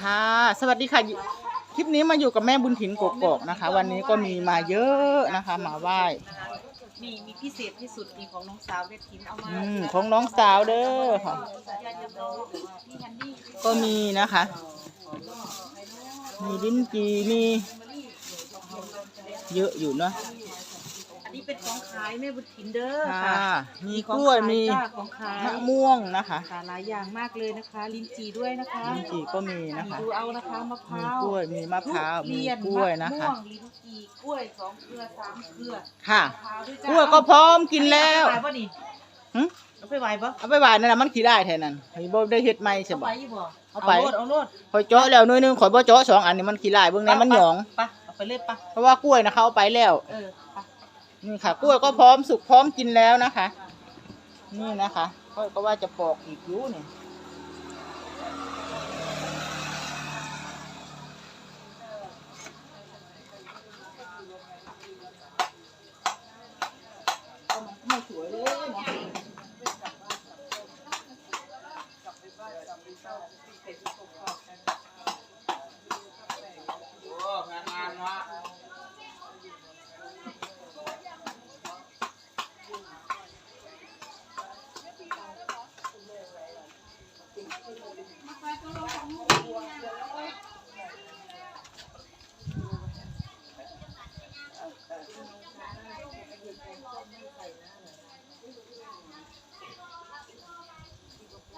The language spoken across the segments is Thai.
ค่ะ สวัสดีค่ะ คลิปนี้มาอยู่กับแม่บุญถิ่นกกอกนะคะ วันนี้ก็มีมาเยอะนะคะ มาไหว้มีมีพิเศษที่สุดมีของน้องสาวเวทินเอามาอืมของน้องสาวเด้อค่ะอยากจะบอกพี่ฮันนี่ก็มีนะคะ มีลิ้นจีมี เยอะอยู่เนาะอั นนี้เป็นของขายแม่บุญถินเด้อค่ะ ค่ะมีกล้วยมีจ้าของขายมะม่วงนะคะค่ะหลายอย่างมากเลยนะคะ ลิ้นจี่ด้วยนะคะลิ้นจีก็มีนะคะ ดูเอานะคะมะพมีร้าวกล้วยมีมะพร้าวทุมีเรียนกล้วยนะคะมม่วงลิ้นจี่กล้วยสองเครือสามเครือค่ะ มะพร้าวด้วยกจ้าล้วยก็พร้อมกินแล้วเอาไปไหวปะนี่หึเอาไปไหวปะเอาไปหวานนั่นนะมันขี้ได้แทนนั้นเฮ้ยบ่ได้เฮ็ดใหม่ใช่เอาบ่ ไปอยู่บ่เอาไป โลดเอาโลดข่อยเจาะแล้วหน่วยหนึงข่อยบ่เจาะสองอันนี้มันขี้ลายเบิ่งในมันหยอง ไปเอาไปเลยปะเพราะว่ากล้วยนะเขาเอาไปแล้ว เออไป นี่ค่ะ กล้วยก็พร้อมสุกพร้อมกินแล้วนะคะ นี่นะคะก็ว่าจะปอกอีกยู่นี่ย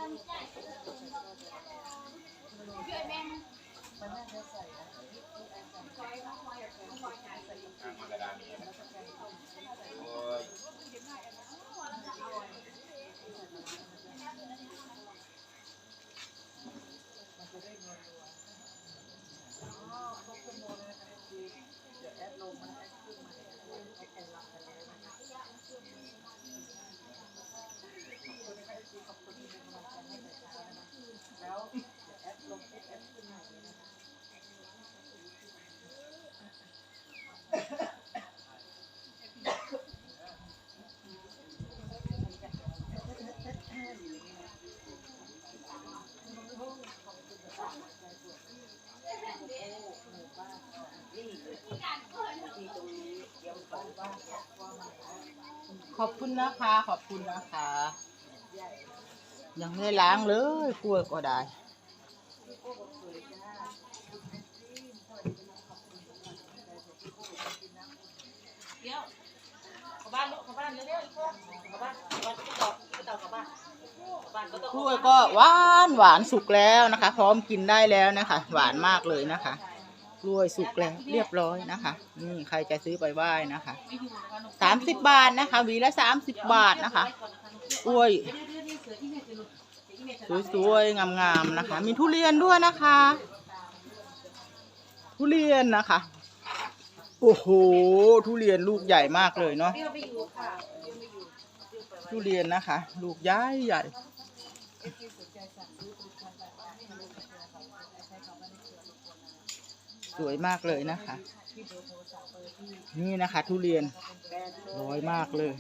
ขอ คุณนะคะ ขอบคุณนะคะ ยังไม่ล้างเลยกล้วยก็ได้เดี๋ยวเข้าบ้านลูกเข้าบ้านเร็วๆอีกคนเข้าบ้านเข้าบ้านก็ต่อกต่อเข้าบ้านขบ้านกล้วยก็หวานหวานสุกแล้วนะคะ พร้อมกินได้แล้วนะคะ หวานมากเลยนะคะ กล้วยสุกแล้วเรียบร้อยนะคะ นี่ใครจะซื้อไปไหว้นะคะสามสิบบาทนะคะหวีละสามสิบบาทนะคะกล้วยเดี๋ยวย สวยๆงามๆนะคะ มีทุเรียนด้วยนะคะ ทุเรียนนะคะ โอ้โห ทุเรียนลูกใหญ่มากเลยเนาะทุเรียนนะคะ ลูกใหญ่ใหญ่ สวยมากเลยนะคะ นี่นะคะ ทุเรียนร้อยมากเลย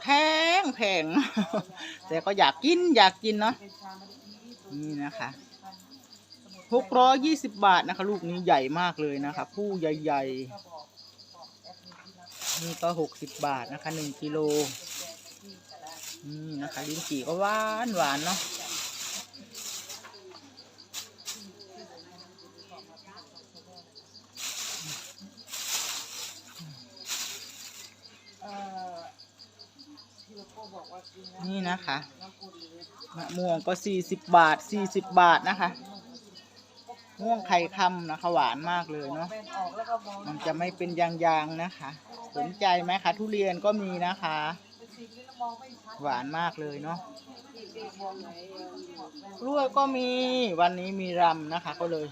แพงแพงแต่ก็อยากกินอยากกินเนาะนี่นะคะหกร้อยยี่สิบบาทนะคะ ลูกนี้ใหญ่มากเลยนะคะ ผู้ใหญ่ๆนี่ก็หกสิบบาทนะคะหนึ่งกิโลนี่นะคะ ลิ้นจี่ก็หวานหวานเนาะ นะคะมะม่วงก็สี่สิบบาทสี่สิบบาทนะคะม่วงไข่คำนะคะ หวานมากเลยเนาะมันจะไม่เป็นยางๆนะคะ สนใจไหมคะ ทุเรียนก็มีนะคะ หวานมากเลยเนาะที่มองไหนเออกล้วยก็มีวันนี้มีรำนะคะ ก็เลย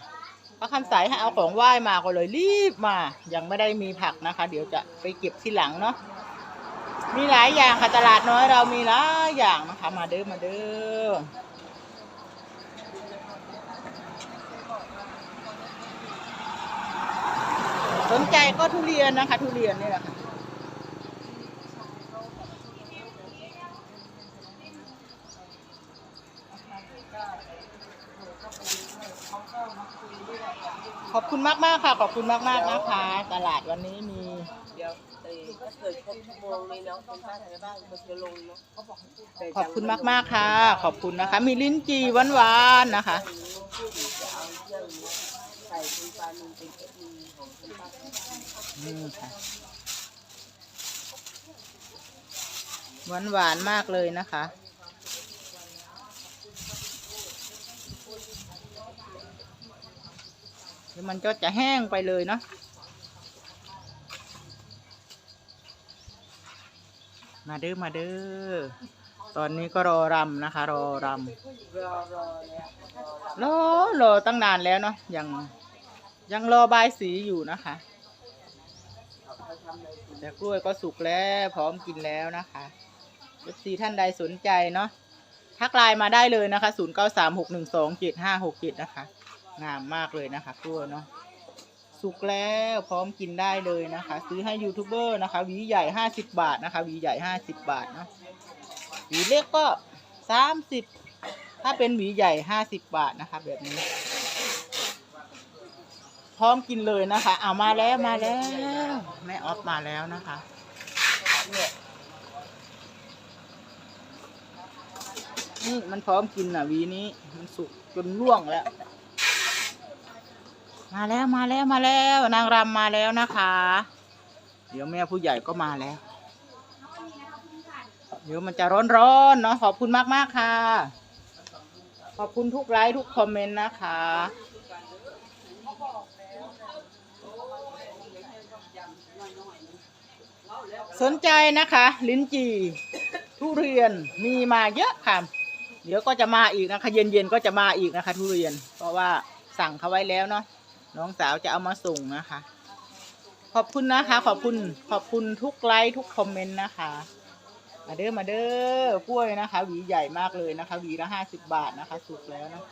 พระคันสายให้เอาของไหว้มาก็เลยรีบมา ยังไม่ได้มีผักนะคะ เดี๋ยวจะไปเก็บที่หลังเนาะ มีหลายอย่างค่ะตลาดน้อยเรามีหลายอย่างนะคะ มาเด้อมาเด้อสนใจก็ทุเรียนนะคะ ทุเรียนนี่แหละค่ะขอบคุณมากมากค่ะ ขอบคุณมากมากนะคะ ตลาดวันนี้มี เดี๋ยวเออถ้าเกิดครบชั่วโมงนี้เนาะคุณป้ทางบ้านมันจะลงเนาะขอกให้พูดแต่ขอบคุณมากมาก ๆ ค่ะ ขอบคุณนะคะ มีลิ้นจี่หวานหวานๆนะคะ จะเอาเรื่องนี้ใส่คุณปานุนเป็นเอฟซีของคุณป้านี่ค่ะหวานหวานๆมากเลยนะคะ เดี๋ยวมันก็จะแห้งไปเลยเนาะ มาเด้อมาเด้อตอนนี้ก็รอรำนะคะ รอรำรอรอตั้งนานแล้วเนาะยังยังรอบายสีอยู่นะคะ แต่กล้วยก็สุกแล้วพร้อมกินแล้วนะคะเอฟซีท่านใดสนใจเนาะทักไลน์มาได้เลยนะคะ 0 9 3 6 1 2 7 5 6 7 นะคะ งามมากเลยนะคะกล้วยเนาะ สุกแล้วพร้อมกินได้เลยนะคะ ซื้อให้ยูทูบเบอร์นะคะหวีใหญ่ 50 บาทนะคะหวีใหญ่ 50 บาทเนาะหวีเล็กก็ 30 ถ้าเป็นหวีใหญ่ 50 บาทนะคะ แบบนี้ พร้อมกินเลยนะคะ เอามาแล้วมาแล้วแม่ออฟมาแล้วนะคะนี่มันพร้อมกินอะวีนี้มันสุกจนร่วงแล้ว มาแล้วมาแล้วมาแล้ว นางรำมาแล้วนะคะ เดี๋ยวแม่ผู้ใหญ่ก็มาแล้ว เดี๋ยวมันจะร้อนๆเนาะขอบคุณมากๆค่ะ ขอบคุณทุกไลค์ทุกคอมเมนต์นะคะสนใจนะคะ ลิ้นจี่ทุเรียนมีมาเยอะค่ะ เดี๋ยวก็จะมาอีกนะคะ เย็นๆก็จะมาอีกนะคะ ทุเรียน เพราะว่าสั่งเขาไว้แล้วเนาะ น้องสาวจะเอามาส่งนะคะ ขอบคุณนะคะ ขอบคุณขอบคุณทุกไลค์ทุกคอมเมนต์นะคะ มาเด้อมาเด้อกล้วยนะคะหวีใหญ่มากเลยนะคะหวีละห้าสิบบาทนะคะ สุกแล้วนะ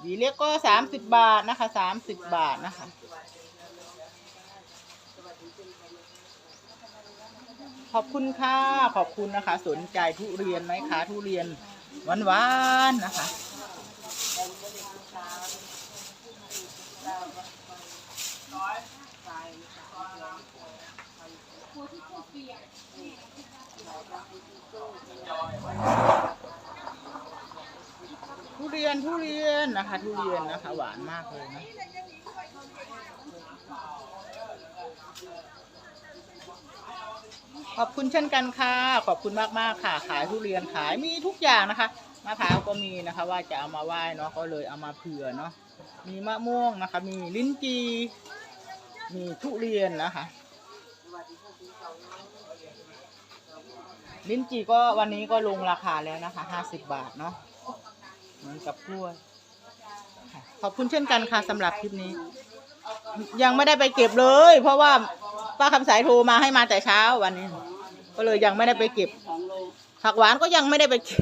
หวีเล็กก็สามสิบบาทนะคะสามสิบบาทนะคะขอบคุณค่ะ ขอบคุณนะคะ สนใจทุเรียนไหมคะ ทุเรียนหวานๆนะคะ ทุเรียนทุเรียนนะคะ ทุเรียนนะคะ หวานมากเลยนะขอบคุณเช่นกันค่ะ ขอบคุณมากมากค่ะ ขายทุเรียนขายมีทุกอย่างนะคะมะพร้าวก็มีนะคะ ว่าจะเอามาไหว้เนาะก็เลยเอามาเผื่อเนาะมีมะม่วงนะคะ มีลิ้นจี่ มีทุเรียนนะคะ ลิ้นจีก็วันนี้ก็ลงราคาแล้วนะคะห้าสิบบาทเนาะเหมือนกับกล้วยขอบคุณเช่นกันค่ะสำหรับคลิปนี้ ยังไม่ได้ไปเก็บเลย เพราะว่าป้าคำสายโทรมาให้มาแต่เช้าวันนี้ ก็เลยยังไม่ได้ไปเก็บผักหวานก็ยังไม่ได้ไปเก็บ